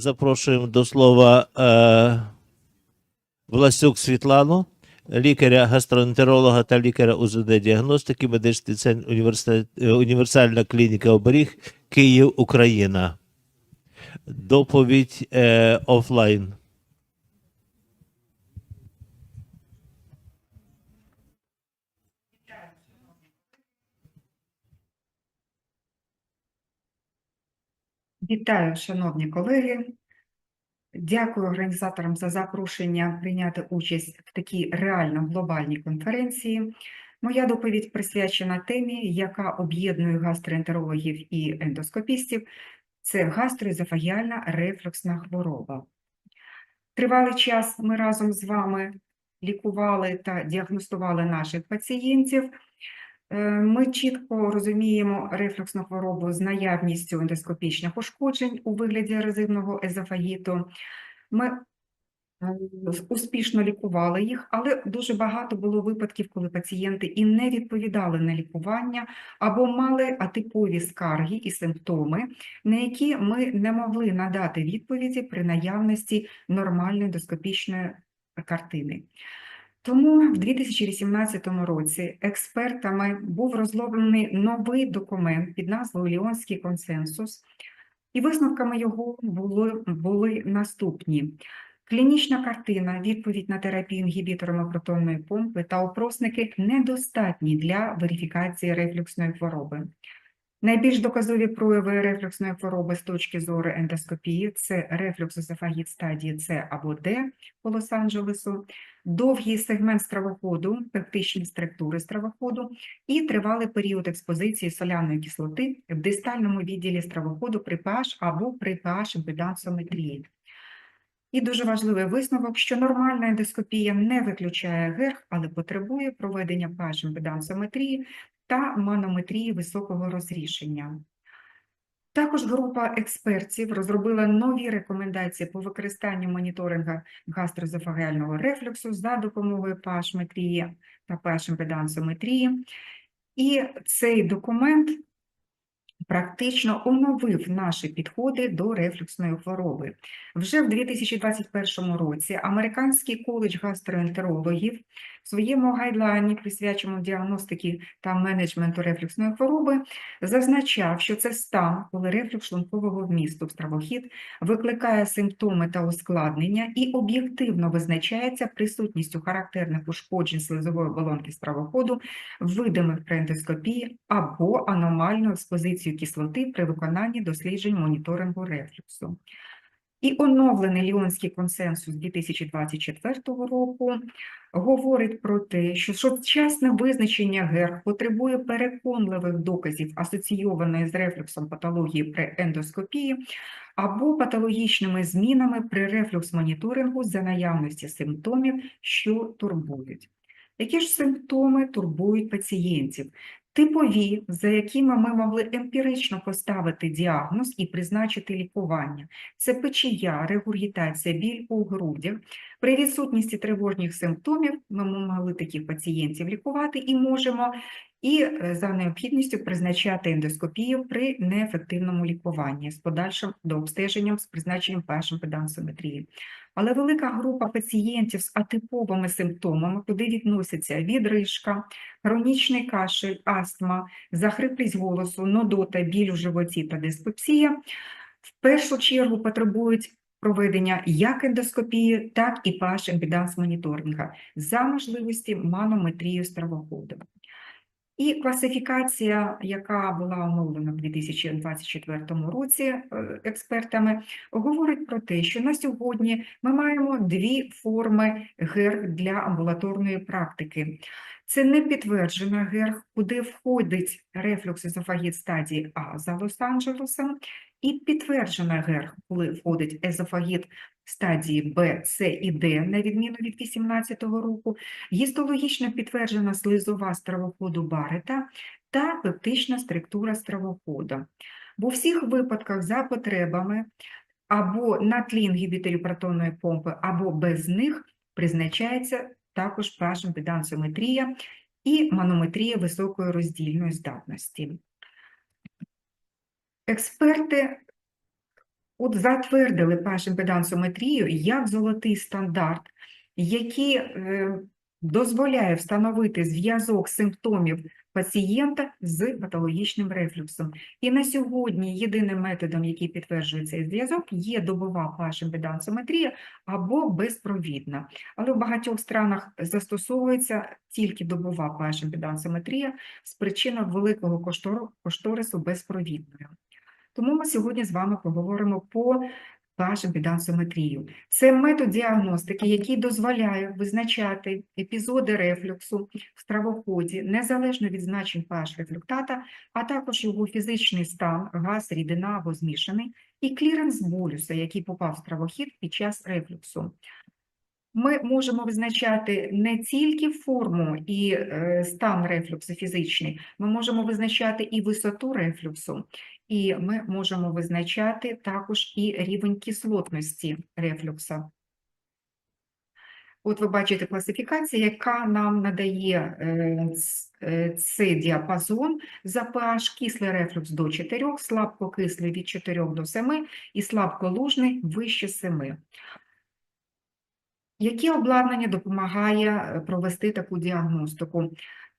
Запрошуємо до слова е, Власюк Світлану, лікаря гастроентеролога та лікаря УЗД-діагностики, медичний центр е, універсальна клініка оберіг Київ, Україна. Доповідь е, офлайн. Вітаю, шановні колеги. Дякую організаторам за запрошення прийняти участь в такій реально глобальній конференції. Моя доповідь присвячена темі, яка об'єднує гастроентерологів і ендоскопістів. Це гастроезофагіальна рефлюксна хвороба. Тривалий час ми разом з вами лікували та діагностували наших пацієнтів. Е, Ми чітко розуміємо рефлюксну хворобу з наявністю ендоскопічних ушкоджень у вигляді ерозивного езофагіту. Ми е, успішно лікували їх, але дуже багато було випадків, коли пацієнти і не відповідали на лікування або мали атипові скарги і симптоми, на які ми не могли надати відповіді при наявності нормальної ендоскопічної картини. Тому в 2018 році експертами був розроблений новий документ під назвою Ліонський консенсус, і висновками його були, були наступні. Клінічна картина, відповідь на терапію інгібіторами протонної помпи та опросники недостатні для верифікації рефлюксної хвороби. Найбільш доказові прояви рефлюксної хвороби з точки зору ендоскопії це рефлюкс есофагіт стадії С або Д по Лос-Анджелесу, довгий сегмент стравоходу, пептичні структури стравоходу і тривалий період експозиції соляної кислоти в дистальному відділі стравоходу при pH або при pH імпедансометрії. І дуже важливий висновок, що нормальна ендоскопія не виключає ГЕРХ, але потребує проведення pH імпедансометрії та манометрії високого розрішення. Також група експертів розробила нові рекомендації по використанню моніторинга гастроезофагеального рефлюксу за допомогою pH-метрії та pH-імпедансометрії. І цей документ практично оновив наші підходи до рефлюксної хвороби. Вже в 2021 році Американський коледж гастроентерологів в своєму гайдлайні, присвяченому діагностиці та менеджменту рефлюксної хвороби, зазначав, що це стан, коли рефлюкс шлункового вмісту в стравохід викликає симптоми та ускладнення і об'єктивно визначається присутністю характерних ушкоджень слизової оболонки стравоходу, видимих при ендоскопії або аномальну експозицію кислоти при виконанні досліджень моніторингу рефлюксу. І оновлений Ліонський консенсус 2024 року говорить про те, що сучасне визначення ГЕР потребує переконливих доказів асоційованої з рефлюксом патології при ендоскопії або патологічними змінами при рефлюкс-моніторингу за наявності симптомів, що турбують. Які ж симптоми турбують пацієнтів? Типові, за якими ми могли емпірично поставити діагноз і призначити лікування. Це печія, регургітація, біль у грудях. При відсутності тривожних симптомів ми могли таких пацієнтів лікувати і можемо, і е, за необхідністю призначати ендоскопію при неефективному лікуванні з подальшим дообстеженням з призначенням першим педансометрії. Але велика група пацієнтів з атиповими симптомами, куди відносяться відрижка, хронічний кашель, астма, захриплість голосу, нудота, біль у животі та диспепсія, в першу чергу потребують проведення як ендоскопії, так і pH імпеданс моніторинга за можливості манометрії стравоходу. І класифікація, яка була оновлена в 2024 році е, експертами, говорить про те, що на сьогодні ми маємо дві форми герг для амбулаторної практики. Це не підтверджена ГЕР, куди входить рефлюкс езофагіт стадії А за Лос-Анджелесом, і підтверджена ГЕР, коли входить езофагіт стадії Б, С і Д, на відміну від 2018 року, гістологічно підтверджена слизова стравоходу Барета та пептична структура стравоходу. В усіх випадках за потребами або на тлі інгібіторів протонної помпи, або без них призначається також пH-імпедансометрія і манометрія високої роздільної здатності. Експерти от затвердили pH-імпедансометрію як золотий стандарт, який е, дозволяє встановити зв'язок симптомів пацієнта з патологічним рефлюксом. І на сьогодні єдиним методом, який підтверджує цей зв'язок, є добова pH-імпедансометрія або безпровідна. Але в багатьох странах застосовується тільки добова pH-імпедансометрія з причини великого кошторису безпровідною. Тому ми сьогодні з вами поговоримо по pH-імпедансометрію. Це метод діагностики, який дозволяє визначати епізоди рефлюксу в стравоході незалежно від значень pH-рефлюктата, а також його фізичний стан, газ, рідина або змішаний, і кліренс болюса, який попав в стравохід під час рефлюксу. Ми можемо визначати не тільки форму і е, стан рефлюксу фізичний, ми можемо визначати і висоту рефлюксу, і ми можемо визначати також і рівень кислотності рефлюкса. От ви бачите класифікація, яка нам надає е, е, цей діапазон за pH, кислий рефлюкс до 4, слабкокислий від 4 до 7 і слабколужний вище 7. Яке обладнання допомагає е, провести таку діагностику?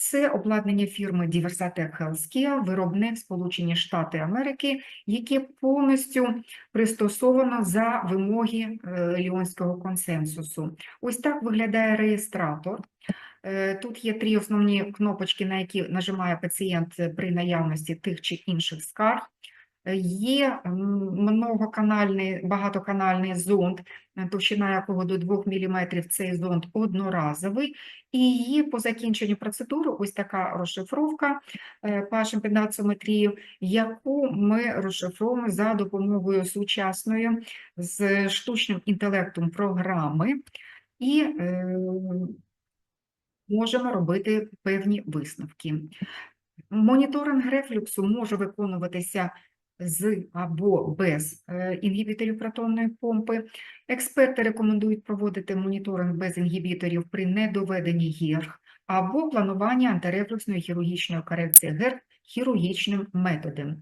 Це обладнання фірми Diversatec Healthcare, виробник Сполучені Штати Америки, яке повністю пристосовано за вимоги е, Ліонського консенсусу. Ось так виглядає реєстратор. Е, Тут є три основні кнопочки, на які нажимає пацієнт при наявності тих чи інших скарг. Е, Є многоканальний, багатоканальний зонд, е, товщина якого до 2 мм, цей зонд одноразовий, і є по закінченню процедури ось така розшифровка е, pH-імпедансометрії, яку ми розшифровуємо за допомогою сучасної з штучним інтелектом програми і можемо робити певні висновки. Моніторинг рефлюксу може виконуватися з або без е, інгібіторів протонної помпи. Експерти рекомендують проводити моніторинг без інгібіторів при недоведенні ГЕРГ або планування антирефлюксної хірургічної корекції ГЕРГ хірургічним методом.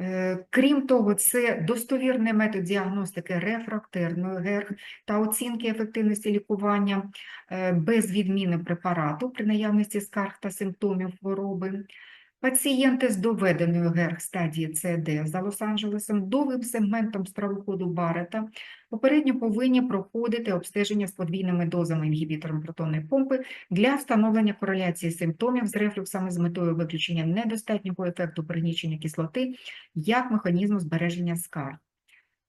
Е, Крім того, це достовірний метод діагностики рефрактерної ГЕРГ та оцінки ефективності лікування е, без відміни препарату при наявності скарг та симптомів хвороби. Пацієнти з доведеною ГЕРГ стадії ЦД за Лос-Анджелесом довгим сегментом стравоходу Барета попередньо повинні проходити обстеження з подвійними дозами інгібітором протонної помпи для встановлення кореляції симптомів з рефлюксами з метою виключення недостатнього ефекту пригнічення кислоти як механізму збереження скарг.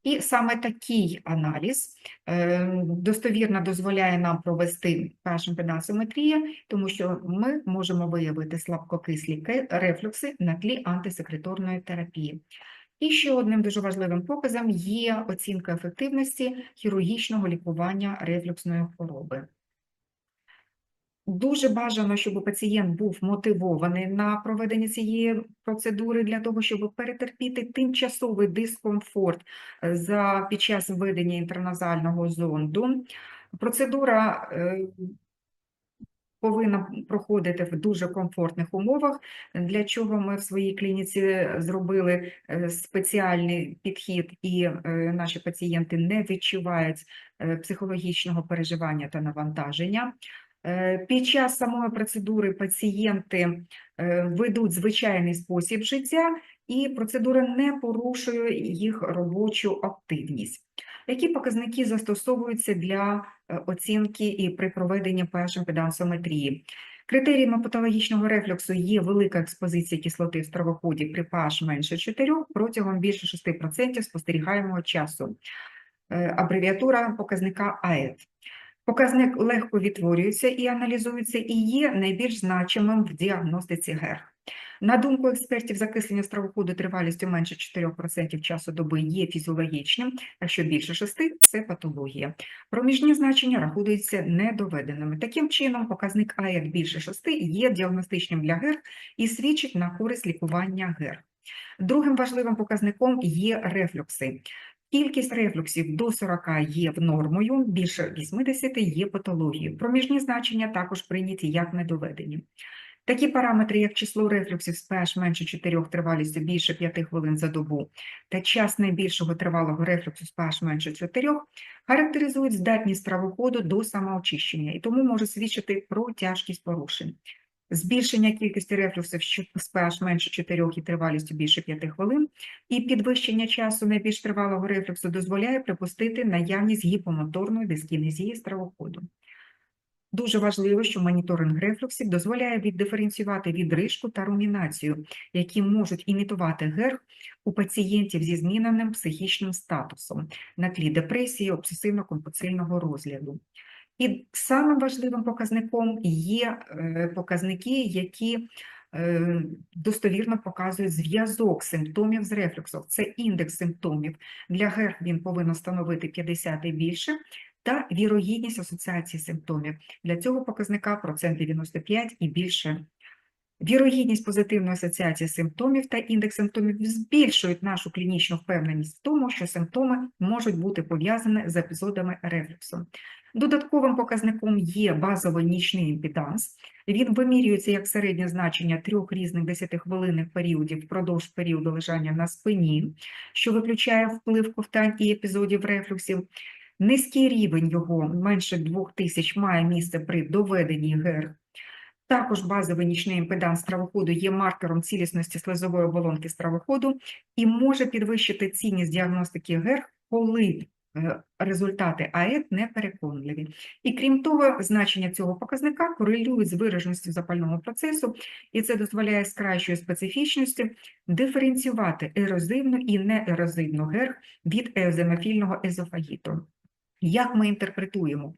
І саме такий аналіз е, достовірно дозволяє нам провести pH-імпедансометрія, тому що ми можемо виявити слабкокислі рефлюкси на тлі антисекреторної терапії. І ще одним дуже важливим показом є оцінка ефективності хірургічного лікування рефлюксної хвороби. Дуже бажано, щоб пацієнт був мотивований на проведення цієї процедури для того, щоб перетерпіти тимчасовий дискомфорт е, за, під час введення інтраназального зонду. Процедура е, повинна проходити в дуже комфортних умовах, для чого ми в своїй клініці зробили е, спеціальний підхід, і наші пацієнти не відчувають психологічного переживання та навантаження. Е, Під час самої процедури пацієнти е, ведуть звичайний спосіб життя, і процедура не порушує їх робочу активність. Які показники застосовуються для е, оцінки і при проведенні pH-імпедансометрії? Критеріями патологічного рефлюксу є велика експозиція кислоти в стравоході при pH менше 4 протягом більше 6% спостерігаємого часу. Абревіатура показника АЕТ. Показник легко відтворюється і аналізується і є найбільш значимим в діагностиці ГЕРГ. На думку експертів, закислення стравоходу тривалістю менше 4% часу доби є фізіологічним, якщо більше 6 – це патологія. Проміжні значення рахуються недоведеними. Таким чином, показник АЕК більше 6 є діагностичним для ГЕРГ і свідчить на користь лікування ГЕРГ. Другим важливим показником є рефлюкси. Кількість рефлюксів до 40 є в нормою, більше 80 є патологією. Проміжні значення також прийняті як недоведені. Такі параметри, як число рефлюксів з pH менше 4 тривалістю більше 5 хвилин за добу та час найбільшого тривалого рефлюксу з pH менше 4, характеризують здатність травоходу до самоочищення і тому може свідчити про тяжкість порушень. Збільшення кількості рефлюксів з pH менше 4 і тривалістю більше 5 хвилин і підвищення часу найбільш тривалого рефлюксу дозволяє припустити наявність гіпомоторної дискінезії стравоходу. Дуже важливо, що моніторинг рефлюксів дозволяє віддиференціювати відрижку та румінацію, які можуть імітувати герх у пацієнтів зі зміненим психічним статусом на тлі депресії, обсесивно-компульсивного розгляду. І самим важливим показником є е, показники, які е, достовірно показують зв'язок симптомів з рефлюксом. Це індекс симптомів. Для ГЕРХ він повинен становити 50 і більше, та вірогідність асоціації симптомів. Для цього показника процент 95 і більше. Вірогідність позитивної асоціації симптомів та індекс симптомів збільшують нашу клінічну впевненість в тому, що симптоми можуть бути пов'язані з епізодами рефлюксу. Додатковим показником є базовий нічний імпеданс. Він вимірюється як середнє значення трьох різних 10-хвилинних періодів впродовж періоду лежання на спині, що виключає вплив ковтань і епізодів рефлюксів. Низький рівень його менше 2000 має місце при доведенні ГЕР. Також базовий нічний імпеданс стравоходу є маркером цілісності слизової оболонки стравоходу і може підвищити цінність діагностики ГЕР, коли результати АЕТ непереконливі. І крім того, значення цього показника корелюють з вираженістю запального процесу, і це дозволяє з кращою специфічністю диференціювати ерозивну і неерозивну герх від еоземофільного езофагіту. Як ми інтерпретуємо?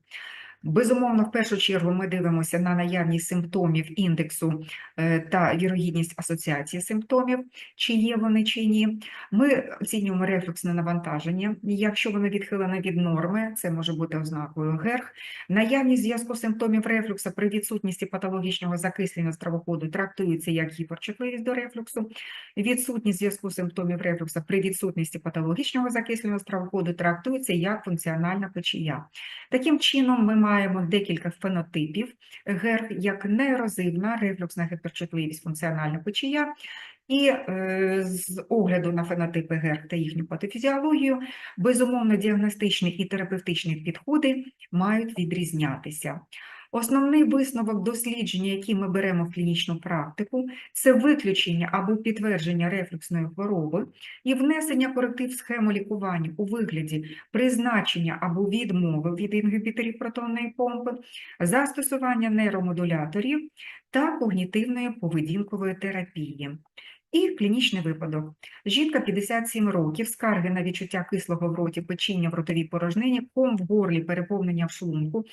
Безумовно, в першу чергу ми дивимося на наявність симптомів індексу е, та вірогідність асоціації симптомів, чи є вони чи ні. Ми оцінюємо рефлюксне навантаження. Якщо воно відхилене від норми, це може бути ознакою ГЕРХ. Наявність зв'язку симптомів рефлюксу при відсутності патологічного закислення стравоходу трактується як гіперчутливість до рефлюксу. Відсутність зв'язку симптомів рефлюксу при відсутності патологічного закислення стравоходу трактується як функціональна печія. Таким чином, ми маємо декілька фенотипів ГЕРХ, як неерозивна рефлюксна гіперчутливість функціональна печія, і е, з огляду на фенотипи ГЕРХ та їхню патофізіологію, безумовно, діагностичні і терапевтичні підходи мають відрізнятися. Основний висновок дослідження, який ми беремо в клінічну практику, це виключення або підтвердження рефлюксної хвороби і внесення коректив схему лікування у вигляді призначення або відмови від інгібіторів протонної помпи, застосування нейромодуляторів та когнітивної поведінкової терапії. І клінічний випадок. Жінка 57 років, скарги на відчуття кислого в роті, печіння в ротовій порожнині, ком в горлі, переповнення в шлунку,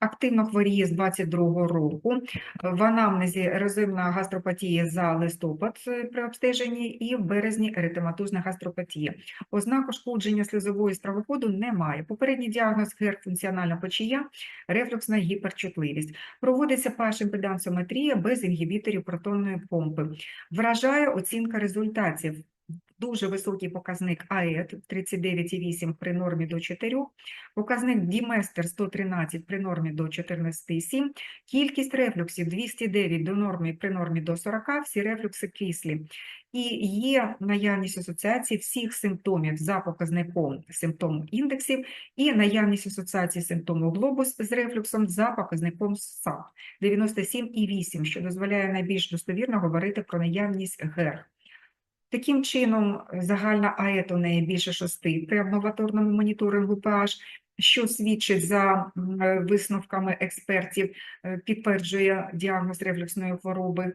активно хворіє з 22 року, в анамнезі ерозивна гастропатія за листопад е, при обстеженні і в березні еретематозна гастропатія. Ознак ушкодження слизової стравоходу немає. Попередній діагноз герфункціональна печія, рефлюксна гіперчутливість. Проводиться паш-імпедансометрія без інгібіторів протонної помпи. Вражає оцінка результатів. Дуже високий показник АЕТ 39,8 при нормі до 4, показник Діместер 113 при нормі до 14,7, кількість рефлюксів 209 до норми при нормі до 40, всі рефлюкси кислі. І є наявність асоціації всіх симптомів за показником симптому індексів і наявність асоціації симптому глобус з рефлюксом за показником САП 97,8, що дозволяє найбільш достовірно говорити про наявність ГЕР. Таким чином, загальна АЕТ у неї більше шести при амбулаторному моніторингу pH, що свідчить за висновками експертів, е, підтверджує діагноз рефлюксної хвороби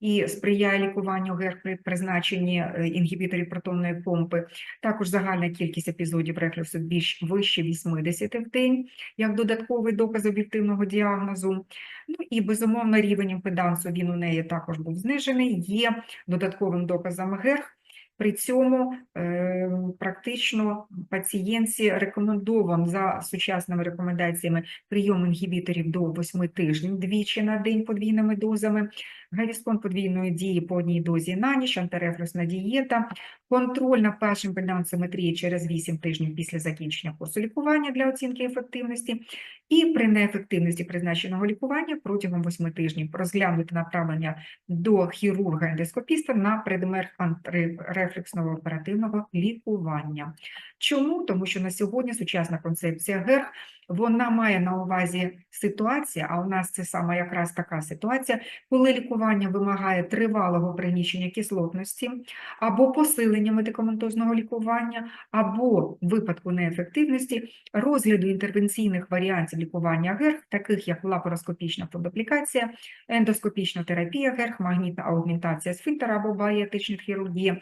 і сприяє лікуванню ГЕР при призначенні е, інгібіторів протонної помпи. Також загальна кількість епізодів рефлюксу більш вище 80 в день, як додатковий доказ об'єктивного діагнозу. Ну і безумовно рівень імпедансу він у неї також був знижений, є додатковим доказом ГЕРХ. При цьому е, практично пацієнтці рекомендовано за сучасними рекомендаціями прийом інгібіторів до 8 тижнів двічі на день подвійними дозами. Гавіскон подвійної дії по одній дозі на ніч, антирефлюсна дієта, контрольна перша імпедансометрія через 8 тижнів після закінчення курсу лікування для оцінки ефективності, і при неефективності призначеного лікування протягом 8 тижнів розглянути направлення до хірурга-ендоскопіста на предмет антирефлексного оперативного лікування. Чому? Тому що на сьогодні сучасна концепція ГЕР вона має на увазі ситуація, а у нас це саме якраз така ситуація, коли лікування вимагає тривалого пригнічення кислотності або посилення медикаментозного лікування, або випадку неефективності розгляду інтервенційних варіантів лікування ГЕРГ, таких як лапароскопічна фондоплікація, ендоскопічна терапія ГЕРГ, магнітна аугментація сфінктера або баріатрична хірургія.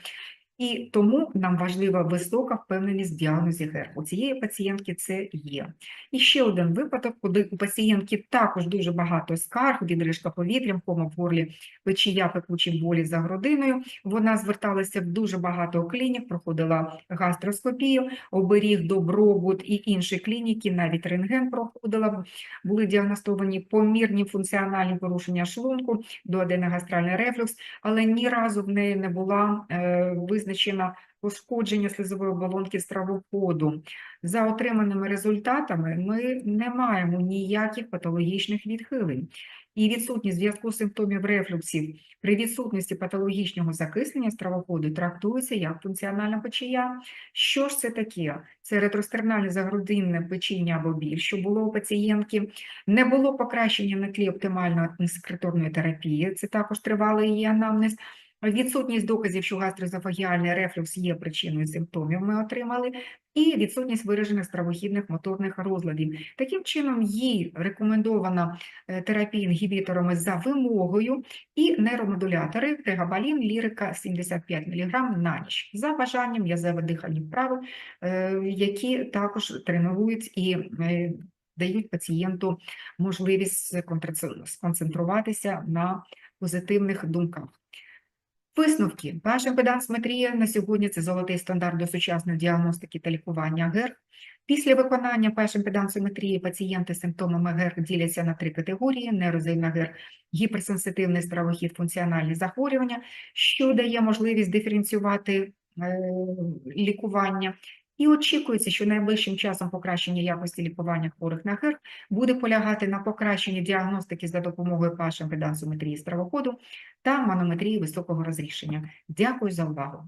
І тому нам важлива висока впевненість в діагнозі ГЕРГ. У цієї пацієнтки це є. І ще один випадок, коли у пацієнтки також дуже багато скарг, відрижка повітрям, кома в горлі, печія, пекучі болі за грудиною. Вона зверталася в дуже багато клінік, проходила гастроскопію, оберіг, добробут і інші клініки, навіть рентген проходила. Були діагностовані помірні функціональні порушення шлунку, дуоденогастральний рефлюкс, але ні разу в неї не була е, визначена пошкодження слизової оболонки стравоходу. За отриманими результатами ми не маємо ніяких патологічних відхилень. І відсутність зв'язку симптомів рефлюксів при відсутності патологічного закислення стравоходу трактується як функціональна печія. Що ж це таке? Це ретростернальне загрудинне печіння або біль, що було у пацієнтки. Не було покращення на тлі оптимальної секреторної терапії, це також тривалий її анамнез. Відсутність доказів, що гастроезофагіальний рефлюкс є причиною симптомів, ми отримали, і відсутність виражених стравохідних моторних розладів. Таким чином, їй рекомендована е, терапія інгібіторами за вимогою і нейромодулятори прегабалін, лірика 75 мг на ніч за бажанням м'язеве дихальні вправи, е, які також тренують і е, дають пацієнту можливість сконцентруватися на позитивних думках. Висновки. Ваша педансметрія на сьогодні це золотий стандарт до сучасної діагностики та лікування ГЕРГ. Після виконання першим педансометрії пацієнти з симптомами ГЕРГ діляться на три категорії: нерозильна ГЕРГ, гіперсенситивний стравохід, функціональні захворювання, що дає можливість диференціювати е, лікування. І очікується, що найближчим часом покращення якості лікування хворих на ГЕРГ буде полягати на покращенні діагностики за допомогою пашем педансометрії стравоходу та манометрії високого розрішення. Дякую за увагу.